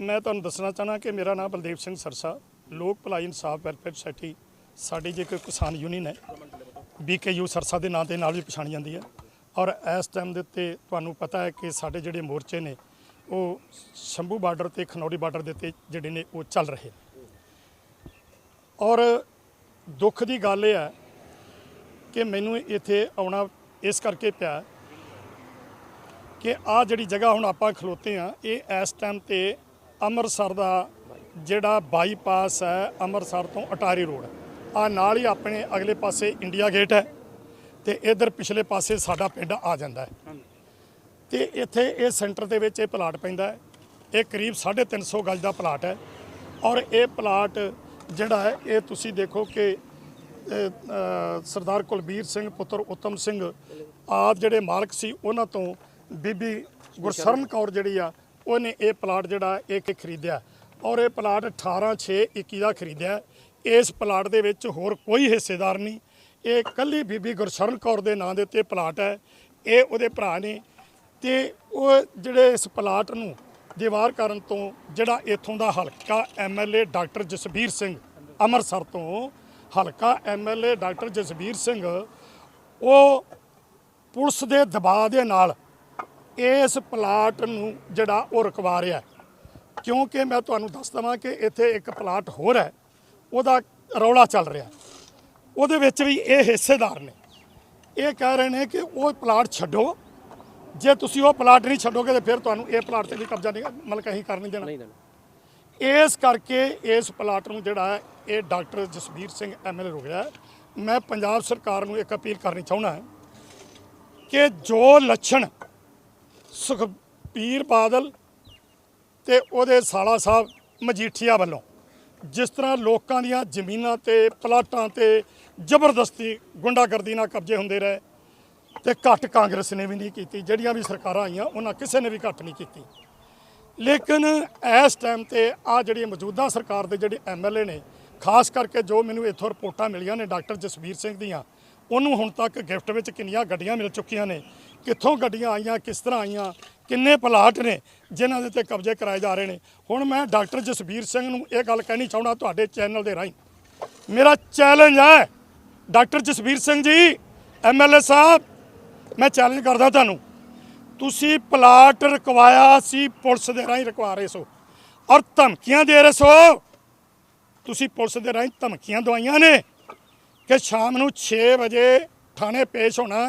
ਮੈਂ ਤੁਹਾਨੂੰ ਦੱਸਣਾ ਚਾਹਨਾ ਕਿ ਮੇਰਾ ਨਾਮ ਬਲਦੇਵ ਸਿੰਘ ਸਰਸਾ, ਲੋਕ ਭਲਾਈ ਇਨਸਾਫ ਵੈਲਫੇਅਰ ਸੁਸਾਇਟੀ, ਸਾਡੀ ਜੇ ਕੋਈ ਕਿਸਾਨ ਯੂਨੀਅਨ ਹੈ, ਬੀਕੇਯੂ ਸਰਸਾ ਦੇ ਨਾਂ ਦੇ ਨਾਲ ਵੀ ਪਛਾਣੀ ਜਾਂਦੀ ਹੈ। ਔਰ ਇਸ ਟਾਈਮ ਦੇ ਉੱਤੇ ਤੁਹਾਨੂੰ ਪਤਾ ਹੈ ਕਿ ਸਾਡੇ ਜਿਹੜੇ ਮੋਰਚੇ ਨੇ, ਉਹ ਸ਼ੰਭੂ ਬਾਰਡਰ ਤੇ ਖਨੌਰੀ ਬਾਰਡਰ ਦੇ ਉੱਤੇ ਜਿਹੜੇ ਨੇ, ਉਹ ਚੱਲ ਰਹੇ ਨੇ। ਔਰ ਦੁੱਖ ਦੀ ਗੱਲ ਇਹ ਹੈ ਕਿ ਮੈਨੂੰ ਇੱਥੇ ਆਉਣਾ ਇਸ ਕਰਕੇ ਪਿਆ ਕਿ ਆ ਜਿਹੜੀ ਜਗ੍ਹਾ ਹੁਣ ਆਪਾਂ ਖਲੋਤੇ ਆ ਇਹ ਇਸ ਟਾਈਮ ਤੇ ਅੰਮ੍ਰਿਤਸਰ ਦਾ ਜਿਹੜਾ ਬਾਈਪਾਸ ਹੈ, ਅੰਮ੍ਰਿਤਸਰ ਤੋਂ ਅਟਾਰੀ ਰੋਡ। ਆ ਨਾਲ ਹੀ ਆਪਣੇ ਅਗਲੇ ਪਾਸੇ ਇੰਡੀਆ ਗੇਟ ਹੈ ਤੇ ਇਧਰ ਪਿਛਲੇ ਪਾਸੇ ਸਾਡਾ ਪਿੰਡ ਆ ਜਾਂਦਾ ਹੈ। ਤੇ ਇੱਥੇ ਇਹ ਸੈਂਟਰ ਦੇ ਵਿੱਚ ਇਹ ਪਲਾਟ ਪੈਂਦਾ ਹੈ। ਇਹ ਕਰੀਬ 350 ਗਜ ਦਾ ਪਲਾਟ ਹੈ ਔਰ ਇਹ ਪਲਾਟ ਜਿਹੜਾ ਹੈ, ਇਹ ਤੁਸੀਂ ਦੇਖੋ ਕਿ ਸਰਦਾਰ ਕੁਲਬੀਰ ਸਿੰਘ, ਪੁੱਤਰ ਉਤਮ ਸਿੰਘ ਆਦ ਜਿਹੜੇ ਮਾਲਕ ਸੀ, ਉਹਨਾਂ ਤੋਂ ਬੀਬੀ ਗੁਰਸ਼ਰਨ ਕੌਰ ਜਿਹੜੀ ਆ ਉਹਨੇ ਇਹ ਪਲਾਟ ਜਿਹੜਾ ਇਹ ਕਿ ਖਰੀਦਿਆ ਔਰ ਇਹ ਪਲਾਟ 18 6 21 ਦਾ ਖਰੀਦਿਆ। ਇਸ ਪਲਾਟ ਦੇ ਵਿੱਚ ਹੋਰ ਕੋਈ ਹਿੱਸੇਦਾਰ ਨਹੀਂ। ਇਹ ਕੱਲੀ ਬੀਬੀ ਗੁਰਸ਼ਰਨ ਕੌਰ ਦੇ ਨਾਂ ਦੇ ਉੱਤੇ ਪਲਾਟ ਹੈ। ਇਹ ਉਹਦੇ ਭਰਾ ਨੇ ਤੇ ਉਹ ਜਿਹੜੇ ਇਸ ਪਲਾਟ ਨੂੰ ਦੀਵਾਰ ਕਰਨ ਤੋਂ ਜਿਹੜਾ ਇੱਥੋਂ ਦਾ ਹਲਕਾ ਐਮਐਲਏ ਡਾਕਟਰ ਜਸਬੀਰ ਸਿੰਘ ਅੰਮ੍ਰਿਤਸਰ ਤੋਂ ਹਲਕਾ ਐਮਐਲਏ ਡਾਕਟਰ ਜਸਬੀਰ ਸਿੰਘ, ਉਹ ਪੁਲਿਸ ਦੇ ਦਬਾਅ ਦੇ ਨਾਲ ਇਸ ਪਲਾਟ ਨੂੰ ਜਿਹੜਾ ਉਹ ਰਕਵਾ ਰਿਹਾ। ਕਿਉਂਕਿ ਮੈਂ ਤੁਹਾਨੂੰ ਦੱਸ ਦਵਾਂ ਕਿ ਇੱਥੇ ਇੱਕ ਪਲਾਟ ਹੋਰ ਹੈ ਉਹਦਾ ਰੌਲਾ ਚੱਲ ਰਿਹਾ। ਉਹਦੇ ਵਿੱਚ ਵੀ ਇਹ ਹਿੱਸੇਦਾਰ ਨੇ। ਇਹ ਕਹਿ ਰਹੇ ਨੇ ਕਿ ਉਹ ਪਲਾਟ ਛੱਡੋ। ਜੇ ਤੁਸੀਂ ਉਹ ਪਲਾਟ ਨਹੀਂ ਛੱਡੋਗੇ ਤੇ ਫਿਰ ਤੁਹਾਨੂੰ ਇਹ ਪਲਾਟ ਤੇ ਵੀ ਕਬਜ਼ਾ ਨਹੀਂ ਮਤਲਬ ਅਸੀਂ ਕਰ ਨਹੀਂ ਦੇਣਾ। ਇਸ ਕਰਕੇ ਇਸ ਪਲਾਟ ਨੂੰ ਜਿਹੜਾ ਹੈ ਇਹ ਡਾਕਟਰ ਜਸਬੀਰ ਸਿੰਘ ਐਮਐਲਏ ਰੁਕਿਆ। ਮੈਂ ਪੰਜਾਬ ਸਰਕਾਰ ਨੂੰ ਇੱਕ ਅਪੀਲ ਕਰਨੀ ਚਾਹੁੰਦਾ ਹਾਂ ਕਿ ਜੋ ਲੱਛਣ ਸੁਖਬੀਰ ਬਾਦਲ ਤੇ ਉਹਦੇ ਸਾਲਾ ਸਾਹਿਬ ਮਜੀਠੀਆ ਵੱਲੋਂ ਜਿਸ ਤਰ੍ਹਾਂ ਲੋਕਾਂ ਦੀਆਂ ਜ਼ਮੀਨਾਂ ਤੇ ਪਲਾਟਾਂ ਤੇ ਜ਼ਬਰਦਸਤੀ ਗੁੰਡਾਗਰਦੀ ਨਾਲ ਕਬਜ਼ੇ ਹੁੰਦੇ ਰਹੇ ਤੇ ਘੱਟ ਕਾਂਗਰਸ ਨੇ ਵੀ ਨਹੀਂ ਕੀਤੀ, ਜਿਹੜੀਆਂ ਵੀ ਸਰਕਾਰਾਂ ਆਈਆਂ, ਉਹਨਾਂ ਕਿਸੇ ਨੇ ਵੀ ਘੱਟ ਨਹੀਂ ਕੀਤੀ। ਲੇਕਿਨ ਇਸ ਟਾਈਮ ਤੇ ਆ ਜਿਹੜੀ ਮੌਜੂਦਾ ਸਰਕਾਰ ਦੇ ਜਿਹੜੇ ਐਮਐਲਏ ਨੇ, ਖਾਸ ਕਰਕੇ ਜੋ ਮੈਨੂੰ ਇੱਥੋਂ ਰਿਪੋਰਟਾਂ ਮਿਲੀਆਂ ਨੇ ਡਾਕਟਰ ਜਸਵੀਰ ਸਿੰਘ ਦੀਆਂ, ਉਹਨੂੰ ਹੁਣ ਤੱਕ ਗਿਫਟ ਵਿੱਚ ਕਿੰਨੀਆਂ ਗੱਡੀਆਂ ਮਿਲ ਚੁੱਕੀਆਂ ਨੇ ਕਿੱਥੋਂ ਗੱਡੀਆਂ ਆਈਆਂ, ਕਿਸ ਤਰ੍ਹਾਂ ਆਈਆਂ, ਕਿੰਨੇ ਪਲਾਟ ਨੇ, ਜਿਨ੍ਹਾਂ ਦੇ ਤੇ ਕਬਜ਼ੇ ਕਰਾਏ ਜਾ ਰਹੇ ਨੇ। ਹੁਣ ਮੈਂ ਡਾਕਟਰ ਜਸਵੀਰ ਸਿੰਘ ਨੂੰ ਇਹ ਗੱਲ ਕਹਿਣੀ ਚਾਹੁੰਦਾ ਤੁਹਾਡੇ ਚੈਨਲ ਦੇ ਰਾਹੀਂ। ਮੇਰਾ ਚੈਲੰਜ ਹੈ, ਡਾਕਟਰ ਜਸਵੀਰ ਸਿੰਘ ਜੀ ਐਮਐਲਏ ਸਾਹਿਬ, ਮੈਂ ਚੈਲੰਜ ਕਰਦਾ ਤੁਹਾਨੂੰ। ਤੁਸੀਂ ਪਲਾਟ ਰਕਵਾਇਆ ਸੀ, ਪੁਲਿਸ ਦੇ ਰਾਹੀਂ ਰਕਵਾ ਰਹੇ ਸੋ, ਔਰ ਧਮਕੀਆਂ ਦੇ ਰਹੇ ਸੋ। ਤੁਸੀਂ ਪੁਲਿਸ ਦੇ ਰਾਹੀਂ ਧਮਕੀਆਂ ਦਵਾਈਆਂ ਨੇ ਕਿ ਸ਼ਾਮ ਨੂੰ 6 ਵਜੇ ਥਾਣੇ ਪੇਸ਼ ਹੋਣਾ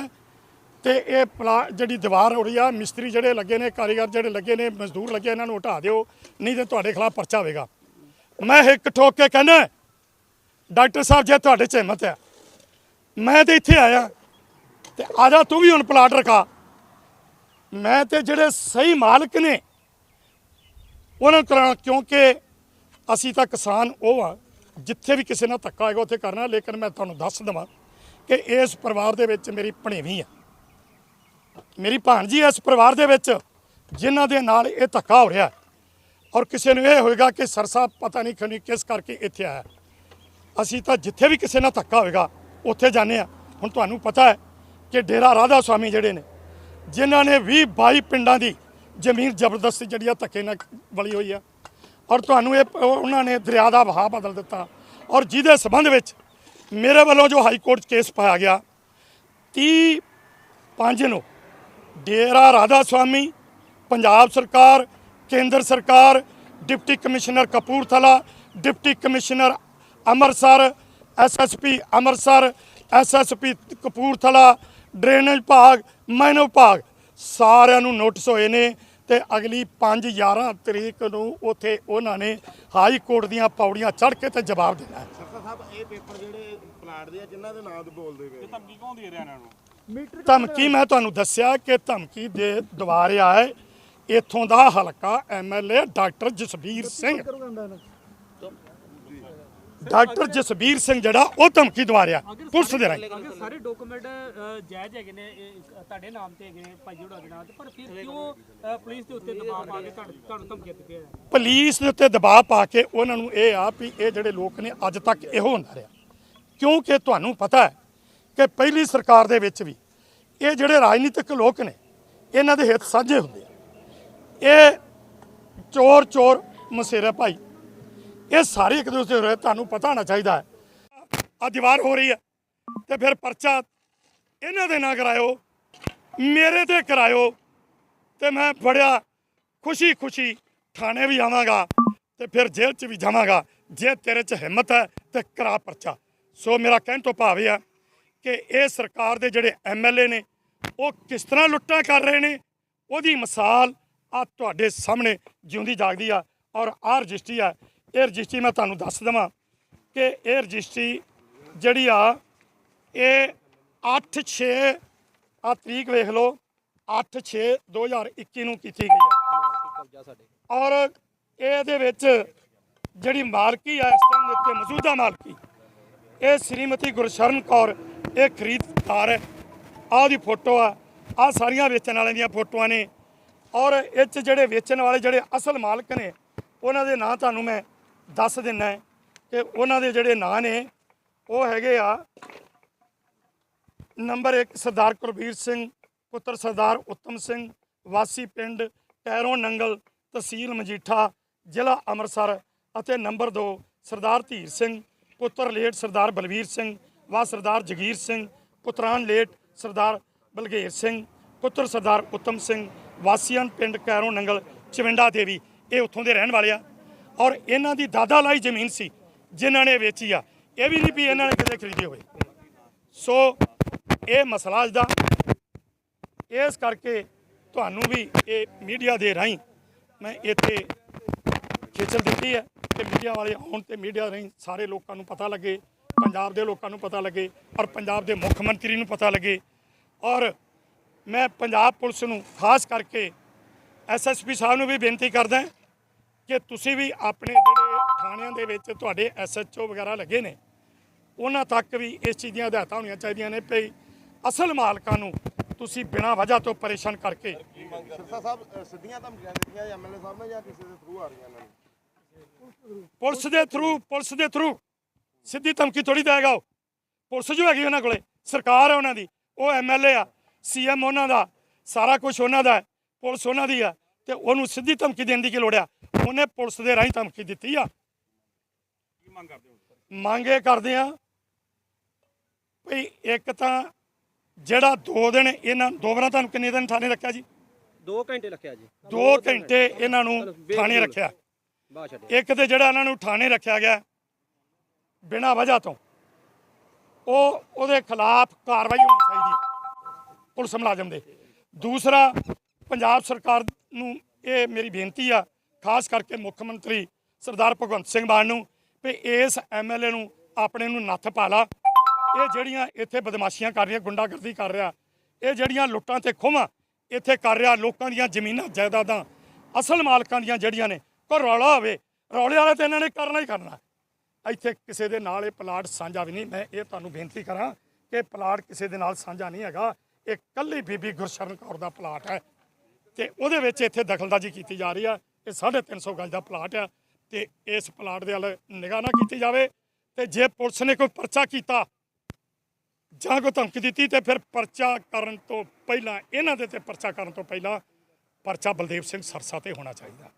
ਤੇ ਇਹ ਪਲਾ ਜਿਹੜੀ ਦੀਵਾਰ ਹੋ ਰਹੀ ਆ, ਮਿਸਤਰੀ ਜਿਹੜੇ ਲੱਗੇ ਨੇ, ਕਾਰੀਗਰ ਜਿਹੜੇ ਲੱਗੇ ਨੇ, ਮਜ਼ਦੂਰ ਲੱਗੇ ਇਹਨਾਂ ਨੂੰ ਹਟਾ ਦਿਓ, ਨਹੀਂ ਤੇ ਤੁਹਾਡੇ ਖਿਲਾਫ ਪਰਚਾ ਹੋਵੇਗਾ। ਮੈਂ ਇੱਕ ਠੋਕ ਕੇ ਕਹਿੰਦਾ, ਡਾਕਟਰ ਸਾਹਿਬ ਜੇ ਤੁਹਾਡੇ ਚ ਹਿੰਮਤ ਹੈ। ਮੈਂ ਤੇ ਇੱਥੇ ਆਇਆ, ਤੇ ਆ ਜਾ ਤੂੰ ਵੀ ਹੁਣ ਪਲਾਟ ਰਖਾ। ਮੈਂ ਤੇ ਜਿਹੜੇ ਸਹੀ ਮਾਲਕ ਨੇ, ਉਹਨਾਂ ਨੂੰ ਕਰਾਉਣਾ, ਕਿਉਂਕਿ ਅਸੀਂ ਤਾਂ ਕਿਸਾਨ ਉਹ ਆ, ਜਿੱਥੇ ਵੀ ਕਿਸੇ ਨਾਲ ਧੱਕਾ ਹੋਏਗਾ, ਉੱਥੇ ਕਰਨਾ, ਲੇਕਿਨ ਮੈਂ ਤੁਹਾਨੂੰ ਦੱਸ ਦਵਾਂ ਕਿ ਇਸ ਪਰਿਵਾਰ ਦੇ ਵਿੱਚ ਮੇਰੀ ਭਣੇਵੀਂ ਆ। ਮੇਰੀ ਭਾਣਜੀ ਇਸ ਪਰਿਵਾਰ ਦੇ ਵਿੱਚ ਜਿਨ੍ਹਾਂ ਦੇ ਨਾਲ ਇਹ ਧੱਕਾ ਹੋ ਰਿਹਾ ਔਰ ਕਿਸੇ ਨੂੰ ਇਹ ਹੋਏਗਾ ਕਿ ਸਰਸਾ ਪਤਾ ਨਹੀਂ ਖਣੀ ਕਿਸ ਕਰਕੇ ਇੱਥੇ ਆਇਆ ਅਸੀਂ ਤਾਂ ਜਿੱਥੇ ਵੀ ਕਿਸੇ ਨਾਲ ਧੱਕਾ ਹੋਏਗਾ, ਉੱਥੇ ਜਾਂਦੇ ਆ ਹੁਣ ਤੁਹਾਨੂੰ ਪਤਾ ਹੈ ਕਿ ਡੇਰਾ ਰਾਧਾ ਸੁਆਮੀ ਜਿਹੜੇ ਨੇ, ਜਿਨ੍ਹਾਂ ਨੇ 20 22 ਪਿੰਡਾਂ ਦੀ ਜ਼ਮੀਨ ਜ਼ਬਰਦਸਤੀ ਜਿਹੜੀ ਆ ਧੱਕੇ ਨਾਲ ਵਲੀ ਹੋਈ ਆ। ਔਰ ਤੁਹਾਨੂੰ ਇਹ ਉਹਨਾਂ ਨੇ ਦਰਿਆ ਦਾ ਵਹਾਅ ਬਦਲ ਦਿੱਤਾ। ਔਰ ਜਿਹਦੇ ਸਬੰਧ ਵਿੱਚ ਮੇਰੇ ਵੱਲੋਂ ਜੋ ਹਾਈ ਕੋਰਟ 'ਚ ਕੇਸ ਪਾਇਆ ਗਿਆ 30 ਪੰਜ ਨੂੰ ਡੇਰਾ ਰਾਧਾ ਸੁਆਮੀ ਪੰਜਾਬ ਸਰਕਾਰ ਕੇਂਦਰ ਸਰਕਾਰ deputy commissioner Kapurthala deputy commissioner Amritsar SSP Amritsar SSP Kapurthala drainage ਵਿਭਾਗ ਮਾਈਨਰ ਵਿਭਾਗ ਸਾਰਿਆਂ ਨੂੰ ਨੋਟਿਸ ਹੋਏ ਨੇ ਤੇ ਅਗਲੀ 5 11 ਤਰੀਕ ਨੂੰ ਉਥੇ ਉਹਨਾਂ ਨੇ ਹਾਈ ਕੋਰਟ ਦੀਆਂ ਪੌੜੀਆਂ ਚੜ੍ਹ ਕੇ ਤੇ ਜਵਾਬ ਦੇਣਾ ਹੈ। ਸਰਕਾਰ ਸਾਹਿਬ ਇਹ ਪੇਪਰ ਜਿਹੜੇ ਪਲਾਟ ਦੇ ਆ ਜਿਨ੍ਹਾਂ ਦੇ ਨਾਂ ਤੇ ਬੋਲਦੇ ਵੇ ਧਮਕੀ ਕੌਣ ਦੇ ਰਿਹਾ ਇਹਨਾਂ ਨੂੰ? ਧਮਕੀ ਮੈਂ ਤੁਹਾਨੂੰ ਦੱਸਿਆ ਕਿ ਧਮਕੀ ਦੇ ਦੁਆਰਿਆ ਹੈ ਇੱਥੋਂ ਦਾ ਹਲਕਾ MLA doctor Jasbir Singh. Doctor Jasbir Singh ਜਿਹੜਾ ਉਹ ਧਮਕੀ ਦਵਾਰਿਆ ਪੁਲਿਸ ਦੇ ਰਾਹੀਂ। ਸਾਰੇ ਡਾਕੂਮੈਂਟ ਜਾਇਜ਼ ਹੈਗੇ ਨੇ। ਤੁਹਾਡੇ ਨਾਮ ਤੇ ਹੈਗੇ ਨੇ ਭਾਈ ਜੋੜਾ ਦੇ ਨਾਮ ਤੇ। ਪਰ ਫਿਰ ਕਿਉਂ ਪੁਲਿਸ ਦੇ ਉੱਤੇ ਦਬਾਅ ਪਾ ਕੇ ਤੁਹਾਨੂੰ ਤੁਹਾਨੂੰ ਧਮਕੀ ਦਿੱਤੀ ਹੈ ਪੁਲਿਸ ਦੇ ਉੱਤੇ ਦਬਾਅ ਪਾ ਕੇ ਉਹਨਾਂ ਨੂੰ ਇਹ ਆ ਵੀ ਇਹ ਜਿਹੜੇ ਲੋਕ ਨੇ ਅੱਜ ਤੱਕ ਇਹੋ ਹੁੰਦਾ ਰਿਹਾ। ਕਿਉਂਕਿ ਤੁਹਾਨੂੰ ਪਤਾ ਹੈ ਕਿ ਪਹਿਲੀ ਸਰਕਾਰ ਦੇ ਵਿੱਚ ਵੀ ਇਹ ਜਿਹੜੇ ਰਾਜਨੀਤਿਕ ਲੋਕ ਨੇ, ਇਹਨਾਂ ਦੇ ਹਿੱਤ ਸਾਂਝੇ ਹੁੰਦੇ ਆ। ਇਹ ਚੋਰ ਚੋਰ ਮਸੇਰਾ ਭਾਈ, ਇਹ ਸਾਰੇ ਇੱਕ ਦੂਸਰੇ ਦੇ ਤੁਹਾਨੂੰ ਪਤਾ ਹੋਣਾ ਚਾਹੀਦਾ ਹੈ। ਆ ਦੀਵਾਰ ਹੋ ਰਹੀ ਹੈ ਤੇ ਫਿਰ ਪਰਚਾ ਇਹਨਾਂ ਦੇ ਨਾਂ ਕਰਾਇਓ, ਮੇਰੇ ਤੇ ਕਰਾਇਓ ਤੇ ਮੈਂ ਬੜਿਆ ਖੁਸ਼ੀ ਖੁਸ਼ੀ ਥਾਣੇ ਵੀ ਆਵਾਂਗਾ ਤੇ ਫਿਰ ਜੇਲ੍ਹ 'ਚ ਵੀ ਜਾਵਾਂਗਾ। ਜੇ ਤੇਰੇ 'ਚ ਹਿੰਮਤ ਹੈ ਤੇ ਕਰਾ ਪਰਚਾ। ਸੋ ਮੇਰਾ ਕਹਿਣ ਤੋਂ ਭਾਵ ਇਹ ਆ ਕਿ ਇਹ ਸਰਕਾਰ ਦੇ ਜਿਹੜੇ ਐਮਐਲਏ ਨੇ, ਉਹ ਕਿਸ ਤਰ੍ਹਾਂ ਲੁੱਟਾਂ ਕਰ ਰਹੇ ਨੇ, ਉਹਦੀ ਮਿਸਾਲ ਆ ਤੁਹਾਡੇ ਸਾਹਮਣੇ ਜਿਉਂਦੀ ਜਾਗਦੀ ਆ ਔਰ ਆਹ ਰਜਿਸਟਰੀ ਆ। ਇਹ ਰਜਿਸਟਰੀ ਮੈਂ ਤੁਹਾਨੂੰ ਦੱਸ ਦਵਾਂ ਕਿ ਇਹ ਰਜਿਸਟਰੀ ਜਿਹੜੀ ਆ, ਇਹ 8 6 ਆ ਤਰੀਕ ਵੇਖ ਲਓ 8 6 2021 ਨੂੰ ਕੀਤੀ ਗਈ ਹੈ ਔਰ ਇਹਦੇ ਵਿੱਚ ਜਿਹੜੀ ਮਾਲਕੀ ਆ, ਇਸ ਟਾਈਮ ਦੇ ਉੱਤੇ ਮੌਜੂਦਾ ਮਾਲਕੀ, ਇਹ ਸ਼੍ਰੀਮਤੀ ਗੁਰਸ਼ਰਨ ਕੌਰ ਇਹ ਖਰੀਦਦਾਰ ਹੈ ਆਹ ਦੀ ਫੋਟੋ ਆ ਆ ਸਾਰੀਆਂ ਵੇਚਣ ਵਾਲਿਆਂ ਦੀਆਂ ਫੋਟੋਆਂ ਨੇ। ਔਰ ਇਹ 'ਚ ਜਿਹੜੇ ਵੇਚਣ ਵਾਲੇ ਜਿਹੜੇ ਅਸਲ ਮਾਲਕ ਨੇ, ਉਹਨਾਂ ਦੇ ਨਾਂ ਤੁਹਾਨੂੰ ਮੈਂ ਦੱਸ ਦਿੰਨਾ ਕਿ ਉਹਨਾਂ ਦੇ ਜਿਹੜੇ ਨਾਂ ਨੇ, ਉਹ ਹੈਗੇ ਆ ਨੰਬਰ 1 ਸਰਦਾਰ ਕੁਲਬੀਰ ਸਿੰਘ, ਪੁੱਤਰ ਸਰਦਾਰ ਉੱਤਮ ਸਿੰਘ, ਵਾਸੀ ਪਿੰਡ ਟੈਰੋਂ ਨੰਗਲ, ਤਹਿਸੀਲ ਮਜੀਠਾ, ਜ਼ਿਲ੍ਹਾ ਅੰਮ੍ਰਿਤਸਰ ਅਤੇ ਨੰਬਰ 2 ਸਰਦਾਰ ਧੀਰ ਸਿੰਘ, ਪੁੱਤਰ ਲੇਟ ਸਰਦਾਰ ਬਲਵੀਰ ਸਿੰਘ ਵਾ ਸਰਦਾਰ ਜਗੀਰ ਸਿੰਘ, ਪੁੱਤਰਾਨ ਲੇਟ ਸਰਦਾਰ ਬਲਗੇਰ ਸਿੰਘ, ਪੁੱਤਰ ਸਰਦਾਰ ਉੱਤਮ ਸਿੰਘ, ਵਾਸੀਆਂ ਪਿੰਡ ਕੈਰੋਂ ਨੰਗਲ, ਚਵਿੰਡਾ ਦੇਵੀ, ਇਹ ਉੱਥੋਂ ਦੇ ਰਹਿਣ ਵਾਲੇ ਆ। ਔਰ ਇਹਨਾਂ ਦੀ ਦਾਦਾ ਲਾਈ ਜ਼ਮੀਨ ਸੀ, ਜਿਨ੍ਹਾਂ ਨੇ ਵੇਚੀ ਆ। ਇਹ ਵੀ ਨਹੀਂ ਵੀ ਇਹਨਾਂ ਨੇ ਕਿਤੇ ਖਰੀਦੀ ਹੋਵੇ। ਸੋ ਇਹ ਮਸਲਾ ਅੱਜ ਦਾ। ਇਸ ਕਰਕੇ ਤੁਹਾਨੂੰ ਵੀ ਇਹ ਮੀਡੀਆ ਦੇ ਰਾਹੀਂ ਮੈਂ ਇੱਥੇ ਖੇਚਲ ਦਿੱਤੀ ਹੈ ਕਿ ਮੀਡੀਆ ਵਾਲੇ ਆਉਣ ਤੇ ਮੀਡੀਆ ਰਾਹੀਂ ਸਾਰੇ ਲੋਕਾਂ ਨੂੰ ਪਤਾ ਲੱਗੇ। ਪੰਜਾਬ ਦੇ ਲੋਕਾਂ ਨੂੰ ਪਤਾ ਲੱਗੇ ਔਰ ਪੰਜਾਬ ਦੇ ਮੁੱਖ ਮੰਤਰੀ ਨੂੰ ਪਤਾ ਲੱਗੇ ਔਰ ਮੈਂ ਪੰਜਾਬ ਪੁਲਿਸ ਨੂੰ ਖਾਸ ਕਰਕੇ ਐਸਐਸਪੀ ਸਾਹਿਬ ਨੂੰ ਵੀ ਬੇਨਤੀ ਕਰਦਾ ਕਿ ਤੁਸੀਂ ਵੀ ਆਪਣੇ ਜਿਹੜੇ ਥਾਣਿਆਂ ਦੇ ਵਿੱਚ ਤੁਹਾਡੇ ਐਸਐਚਓ ਵਗੈਰਾ ਲੱਗੇ ਨੇ ਉਹਨਾਂ ਤੱਕ ਵੀ ਇਸ ਚੀਜ਼ ਦੀਆਂ ਹਦਾਇਤਾਂ ਹੋਣੀਆਂ ਚਾਹੀਦੀਆਂ ਨੇ ਭਈ ਅਸਲ ਮਾਲਕਾਂ ਨੂੰ ਤੁਸੀਂ ਬਿਨਾਂ ਵਜ੍ਹਾ ਤੋਂ ਪਰੇਸ਼ਾਨ ਕਰਕੇ ਸਿਰਸਾ ਸਾਹਿਬ ਸਿੱਧੀਆਂ ਧਮਕੀਆਂ ਦਿੱਤੀਆਂ ਐਮਐਲਏ ਸਾਹਿਬ ਨੇ ਜਾਂ ਕਿਸੇ ਦੇ ਥਰੂ ਆ ਰਹੀਆਂ ਨੂੰ? ਪੁਲਿਸ ਦੇ ਥਰੂ ਪੁਲਿਸ ਦੇ ਥਰੂ ਸਿੱਧੀ ਧਮਕੀ ਥੋੜੀ ਦੇਗਾ ਉਹ। ਪੁਲਿਸ ਜੋ ਹੈਗੀ ਉਹਨਾਂ ਕੋਲੇ ਸਰਕਾਰ ਹੈ ਉਹਨਾਂ ਦੀ ਉਹ ਐਮਐਲਏ ਆ ਸੀਐਮ ਉਹਨਾਂ ਦਾ ਸਾਰਾ ਕੁਝ ਉਹਨਾਂ ਦਾ ਹੈ, ਪੁਲਿਸ ਉਹਨਾਂ ਦੀ ਆ ਤੇ ਉਹਨੂੰ ਸਿੱਧੀ ਧਮਕੀ ਦੇਣ ਦੀ ਕੀ ਲੋੜ ਆ? ਉਹਨੇ ਪੁਲਿਸ ਦੇ ਰਾਹੀਂ ਧਮਕੀ ਦਿੱਤੀ ਆ। ਕੀ ਮੰਗ ਕਰਦੇ ਹੋ? ਮੰਗੇ ਕਰਦੇ ਆ ਭਈ ਇੱਕ ਤਾਂ ਜਿਹੜਾ 2 ਦਿਨ ਇਹਨਾਂ ਦੋ ਵਾਰਾਂ ਤੁਹਾਨੂੰ ਕਿੰਨੇ ਦਿਨ ਥਾਣੇ ਰੱਖਿਆ ਜੀ? 2 ਘੰਟੇ ਰੱਖਿਆ ਜੀ। 2 ਘੰਟੇ ਇਹਨਾਂ ਨੂੰ ਥਾਣੇ ਰੱਖਿਆ। ਇੱਕ ਤੇ ਜਿਹੜਾ ਇਹਨਾਂ ਨੂੰ ਥਾਣੇ ਰੱਖਿਆ ਗਿਆ ਬਿਨਾਂ ਵਜ੍ਹਾ ਤੋਂ। ਉਹ, ਉਹਦੇ ਖਿਲਾਫ ਕਾਰਵਾਈ ਹੋਣੀ ਚਾਹੀਦੀ ਪੁਲਿਸ ਮੁਲਾਜ਼ਮ ਦੇ। ਦੂਸਰਾ, ਪੰਜਾਬ ਸਰਕਾਰ ਨੂੰ ਇਹ ਮੇਰੀ ਬੇਨਤੀ ਆ, ਖਾਸ ਕਰਕੇ ਮੁੱਖ ਮੰਤਰੀ ਸਰਦਾਰ ਭਗਵੰਤ ਸਿੰਘ ਮਾਨ ਨੂੰ, ਵੀ ਇਸ ਐਮਐਲਏ ਨੂੰ, ਆਪਣੇ ਨੂੰ ਨੱਥ ਪਾ ਲਾ ਇਹ ਜਿਹੜੀਆਂ ਇੱਥੇ ਬਦਮਾਸ਼ੀਆਂ ਕਰ ਰਹੀਆਂ, ਗੁੰਡਾਗਰਦੀ ਕਰ ਰਿਹਾ, ਇਹ ਜਿਹੜੀਆਂ ਲੁੱਟਾਂ ਤੇ ਖੋਵਾਂ ਇੱਥੇ ਕਰ ਰਿਹਾ, ਲੋਕਾਂ ਦੀਆਂ ਜ਼ਮੀਨਾਂ, ਜਾਇਦਾਦਾਂ, ਅਸਲ ਮਾਲਕਾਂ ਦੀਆਂ ਜਿਹੜੀਆਂ ਨੇ ਕੋ ਰੌਲਾ ਹੋਵੇ, ਰੌਲੇ ਵਾਲੇ ਤੇ ਇਹਨਾਂ ਨੇ ਕਰਨਾ ਹੀ ਕਰਨਾ। ਇੱਥੇ ਕਿਸੇ ਦੇ ਨਾਲ ਇਹ ਪਲਾਟ ਸਾਂਝਾ ਵੀ ਨਹੀਂ, ਮੈਂ ਇਹ ਤੁਹਾਨੂੰ ਬੇਨਤੀ ਕਰਾਂ ਕਿ ਪਲਾਟ ਕਿਸੇ ਦੇ ਨਾਲ ਸਾਂਝਾ ਨਹੀਂ ਹੈਗਾ। ਇਹ ਕੱਲੀ ਬੀਬੀ ਗੁਰਸ਼ਰਨ ਕੌਰ ਦਾ ਪਲਾਟ ਹੈ ਤੇ ਉਹਦੇ ਵਿੱਚ ਇੱਥੇ ਦਖਲਦਾਜ਼ੀ ਕੀਤੀ ਜਾ ਰਹੀ ਆ। ਇਹ 350 ਗਜ ਦਾ ਪਲਾਟ ਆ ਤੇ ਇਸ ਪਲਾਟ ਦੇ ਵੱਲ ਨਿਗਾਹ ਨਾ ਕੀਤੀ ਜਾਵੇ ਤੇ ਜੇ ਪੁਲਿਸ ਨੇ ਕੋਈ ਪਰਚਾ ਕੀਤਾ ਜਾਂ ਕੋਈ ਧਮਕੀ ਦਿੱਤੀ ਤੇ ਫਿਰ ਪਰਚਾ ਕਰਨ ਤੋਂ ਪਹਿਲਾਂ, ਇਹਨਾਂ ਦੇ ਤੇ ਪਰਚਾ ਕਰਨ ਤੋਂ ਪਹਿਲਾਂ ਪਰਚਾ ਬਲਦੇਵ ਸਿੰਘ ਸਰਸਾ ਤੇ ਹੋਣਾ ਚਾਹੀਦਾ।